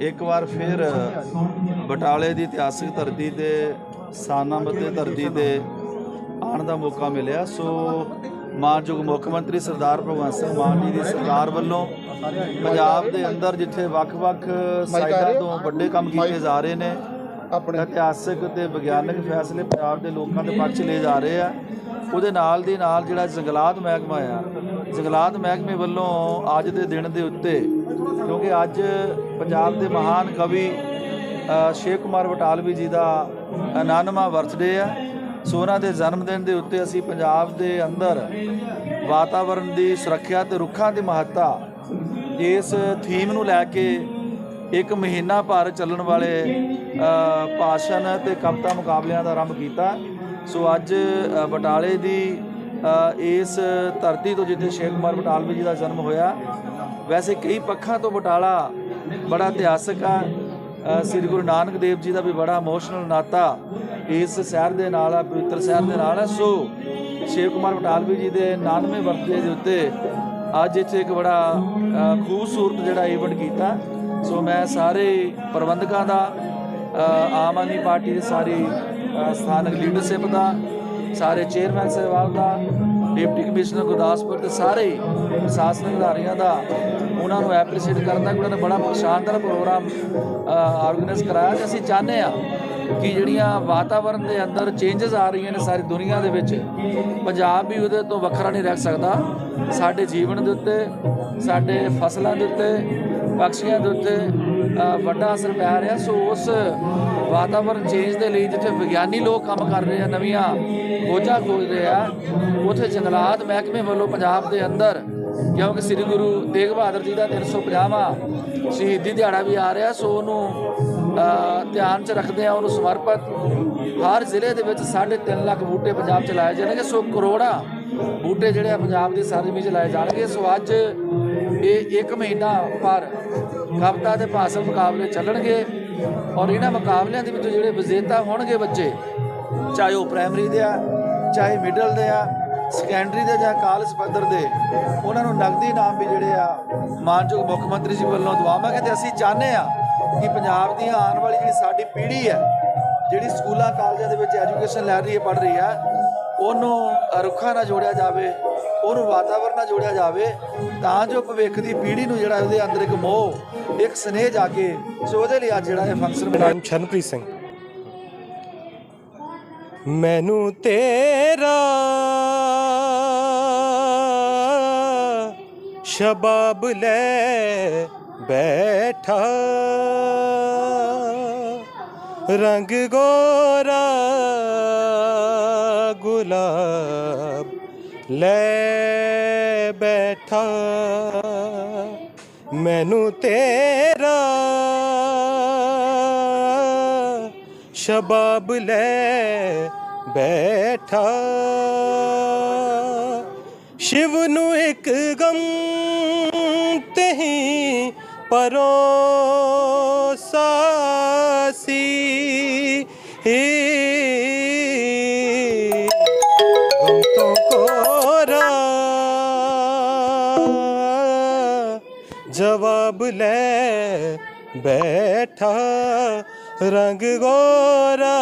ਇੱਕ ਵਾਰ ਫਿਰ ਬਟਾਲੇ ਦੀ ਇਤਿਹਾਸਕ ਧਰਤੀ ਤੇ ਸਾਨਾਮਤ ਦੀ ਧਰਤੀ ਤੇ ਆਉਣ ਦਾ ਮੌਕਾ ਮਿਲਿਆ। ਸੋ ਮਾਨਯੋਗ ਮੁੱਖ ਮੰਤਰੀ ਸਰਦਾਰ ਭਗਵੰਤ ਸਿੰਘ ਮਾਨ ਜੀ ਦੀ ਸਰਕਾਰ ਵੱਲੋਂ ਪੰਜਾਬ ਦੇ ਅੰਦਰ ਜਿੱਥੇ ਵੱਖ-ਵੱਖ ਸਾਈਡਾਂ ਤੋਂ ਵੱਡੇ ਕੰਮ ਕੀਤੇ ਜਾ ਰਹੇ ਨੇ ਆਪਣੇ ਇਤਿਹਾਸਕ ਤੇ ਵਿਗਿਆਨਕ ਫੈਸਲੇ ਪੰਜਾਬ ਦੇ ਲੋਕਾਂ ਦੇ ਪੱਖ 'ਚ ਲਏ ਜਾ ਰਹੇ ਆ। ਉਹਦੇ ਨਾਲ ਦੀ ਨਾਲ ਜਿਹੜਾ ਜੰਗਲਾਤ ਮਹਿਕਮਾ ਆ ਜੰਗਲਾਤ ਮਹਿਕਮੇ ਵੱਲੋਂ ਅੱਜ ਦੇ ਦਿਨ ਦੇ ਉੱਤੇ ਕਿਉਂਕਿ ਅੱਜ ਪੰਜਾਬ ਦੇ ਮਹਾਨ ਕਵੀ ਸ਼ੇਖ ਕੁਮਾਰ ਬਟਾਲਵੀ ਜੀ ਦਾ 99ਵਾਂ ਬਰਥਡੇ ਆ। ਸੋ ਉਹਨਾਂ ਦੇ ਜਨਮ ਦਿਨ ਦੇ ਉੱਤੇ ਅਸੀਂ ਪੰਜਾਬ ਦੇ ਅੰਦਰ ਵਾਤਾਵਰਣ ਦੀ ਸੁਰੱਖਿਆ ਤੇ ਰੁੱਖਾਂ ਦੀ ਮਹੱਤਤਾ ਇਸ ਥੀਮ ਨੂੰ ਲੈ ਕੇ ਇੱਕ ਮਹੀਨਾ ਭਰ ਚੱਲਣ ਵਾਲੇ ਭਾਸ਼ਣ ਤੇ ਕਵਿਤਾ ਮੁਕਾਬਲਿਆਂ ਦਾ ਆਰੰਭ ਕੀਤਾ। ਸੋ ਅੱਜ ਬਟਾਲੇ ਦੀ ਇਸ ਧਰਤੀ ਤੋਂ ਜਿੱਥੇ ਸ਼ੇਖ ਕੁਮਾਰ ਬਟਾਲਵੀ ਜੀ ਦਾ ਜਨਮ ਹੋਇਆ ਵੈਸੇ ਕਈ ਪੱਖਾਂ ਤੋਂ ਬਟਾਲਾ ਬੜਾ ਇਤਿਹਾਸਕ ਆ। ਸ੍ਰੀ ਗੁਰੂ ਨਾਨਕ ਦੇਵ ਜੀ ਦਾ ਵੀ ਬੜਾ ਇਮੋਸ਼ਨਲ ਨਾਤਾ ਇਸ ਸ਼ਹਿਰ ਦੇ ਨਾਲ ਆ, ਪਵਿੱਤਰ ਸ਼ਹਿਰ ਦੇ ਨਾਲ ਹੈ ਸੋ ਸ਼ੇਖ ਕੁਮਾਰ ਬਟਾਲਵੀ ਜੀ ਦੇ 99ਵੇਂ ਬਰਥਡੇ ਦੇ ਉੱਤੇ ਅੱਜ ਇੱਥੇ ਇੱਕ ਬੜਾ ਖੂਬਸੂਰਤ ਜਿਹੜਾ ਇਵੈਂਟ ਕੀਤਾ। ਸੋ, ਮੈਂ ਸਾਰੇ ਪ੍ਰਬੰਧਕਾਂ ਦਾ ਆਮ ਆਦਮੀ ਪਾਰਟੀ ਦੀ ਸਾਰੀ ਸਥਾਨਕ ਲੀਡਰਸ਼ਿਪ ਦਾ, ਸਾਰੇ ਚੇਅਰਮੈਨ ਸਾਹਿਬਾਨ ਦਾ ਡਿਪਟੀ ਕਮਿਸ਼ਨਰ ਗੁਰਦਾਸਪੁਰ ਦੇ ਸਾਰੇ ਹੀ ਪ੍ਰਸ਼ਾਸਨਿਕ ਅਧਿਕਾਰੀਆਂ ਦਾ ਉਹਨਾਂ ਨੂੰ ਐਪਰੀਸ਼ੀਏਟ ਕਰਨ ਦਾ, ਉਹਨਾਂ ਨੇ ਬੜਾ ਸ਼ਾਨਦਾਰ ਪ੍ਰੋਗਰਾਮ ਆਰਗੇਨਾਈਜ਼ ਕਰਾਇਆ ਤੇ ਅਸੀਂ ਚਾਹੁੰਦੇ ਆ ਕਿ ਜਿਹੜੀਆਂ ਵਾਤਾਵਰਣ ਦੇ ਅੰਦਰ ਚੇਂਜਸ ਆ ਰਹੀਆਂ ਨੇ ਸਾਰੀ ਦੁਨੀਆ ਦੇ ਵਿੱਚ, ਪੰਜਾਬ ਵੀ ਉਹਦੇ ਤੋਂ ਵੱਖਰਾ ਨਹੀਂ ਰਹਿ ਸਕਦਾ। ਸਾਡੇ ਜੀਵਨ ਦੇ ਉੱਤੇ, ਸਾਡੇ ਫਸਲਾਂ ਦੇ ਉੱਤੇ, ਪਕਸ਼ੀਆਂ ਦੇ ਉੱਤੇ ਵੱਡਾ ਅਸਰ ਪੈ ਰਿਹਾ। ਸੋ ਉਸ ਵਾਤਾਵਰਣ ਚੇਂਜ ਦੇ ਲਈ ਜਿੱਥੇ ਵਿਗਿਆਨੀ ਲੋਕ ਕੰਮ ਕਰ ਰਹੇ ਆ, ਨਵੀਆਂ ਖੋਜਾਂ ਖੋਜ ਰਹੇ ਆ, ਉੱਥੇ ਜੰਗਲਾਤ ਮਹਿਕਮੇ ਵੱਲੋਂ ਪੰਜਾਬ ਦੇ ਅੰਦਰ ਕਿਉਂਕਿ ਸ੍ਰੀ ਗੁਰੂ ਤੇਗ ਬਹਾਦਰ ਜੀ ਦਾ 350ਵਾਂ ਸ਼ਹੀਦੀ ਦਿਹਾੜਾ ਵੀ ਆ ਰਿਹਾ। ਸੋ ਉਹਨੂੰ ਧਿਆਨ 'ਚ ਰੱਖਦੇ ਆ, ਉਹਨੂੰ ਸਮਰਪਿਤ ਹਰ ਜ਼ਿਲ੍ਹੇ ਦੇ ਵਿੱਚ 3.5 ਲੱਖ ਬੂਟੇ ਪੰਜਾਬ 'ਚ ਲਾਏ ਜਾਣਗੇ। ਸੋ ਕਰੋੜਾਂ ਬੂਟੇ ਜਿਹੜੇ ਆ ਪੰਜਾਬ ਦੀ ਸਰਜ਼ਮੀਨ 'ਚ ਲਾਏ ਜਾਣਗੇ। ਸੋ ਅੱਜ ਇਹ ਇੱਕ ਮਹੀਨਾ ਪਰ ਕਵਿਤਾ ਦੇ ਭਾਸ਼ਣ ਮੁਕਾਬਲੇ ਚੱਲਣਗੇ। ਔਰ ਇਹਨਾਂ ਮੁਕਾਬਲਿਆਂ ਦੇ ਵਿੱਚ ਜਿਹੜੇ ਵਿਜੇਤਾ ਹੋਣਗੇ ਬੱਚੇ, ਚਾਹੇ ਉਹ ਪ੍ਰਾਇਮਰੀ ਦੇ ਆ, ਚਾਹੇ ਮਿਡਲ ਦੇ ਆ ਸੈਕੰਡਰੀ ਦੇ ਜਾਂ ਕਾਲਜ ਪੱਧਰ ਦੇ, ਉਹਨਾਂ ਨੂੰ ਨਗਦੀ ਇਨਾਮ ਵੀ ਜਿਹੜੇ ਆ, ਮਾਨਯੋਗ ਮੁੱਖ ਮੰਤਰੀ ਜੀ ਵੱਲੋਂ ਦਵਾਵਾਂਗੇ ਤੇ ਅਸੀਂ ਚਾਹੁੰਦੇ ਆ ਕਿ ਪੰਜਾਬ ਦੀ ਆਉਣ ਵਾਲੀ ਜਿਹੜੀ ਸਾਡੀ ਪੀੜ੍ਹੀ ਹੈ, ਜਿਹੜੀ ਸਕੂਲਾਂ, ਕਾਲਜਾਂ ਦੇ ਵਿੱਚ ਐਜੂਕੇਸ਼ਨ ਲੈ ਰਹੀ ਹੈ, ਪੜ੍ਹ ਰਹੀ ਹੈ, ਉਹਨੂੰ ਰੁੱਖਾਂ ਨਾਲ ਜੋੜਿਆ ਜਾਵੇ ਉਹਨੂੰ ਵਾਤਾਵਰਣ ਨਾਲ ਜੋੜਿਆ ਜਾਵੇ, ਤਾਂ ਜੋ ਭਵਿੱਖ ਦੀ ਪੀੜ੍ਹੀ ਨੂੰ ਜਿਹੜਾ ਉਹਦੇ ਅੰਦਰ ਇੱਕ ਮੋਹ, ਇੱਕ ਸਨੇਹ ਜਾਗੇ ਸੋ ਉਹਦੇ ਲਈ ਅੱਜ ਜਿਹੜਾ ਇਹ ਫੰਕਸ਼ਨ ਮੇਰਾ ਨਾਮ ਸਿੰਘ। ਮੈਨੂੰ ਤੇਰਾ ਸ਼ਬਾਬ ਲੈ ਬੈਠਾ। ਰੰਗ ਗੋਰਾ ਗੁਲਾਬ ਲੈ ਬੈਠਾ, ਮੈਨੂੰ ਤੇਰਾ ਸ਼ਬਾਬ ਲੈ ਬੈਠਾ। ਸ਼ਿਵ ਨੂੰ ਇੱਕ ਗਮ ਤਹੀਂ ਪਰੋਸਾ ਸੀ। ਗਮ ਜਵਾਬ ਲੈ ਬੈਠਾ ਰੰਗ ਗੋਰਾ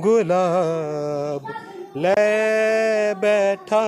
ਗੁਲਾਬ ਲੈ ਬੈਠਾ।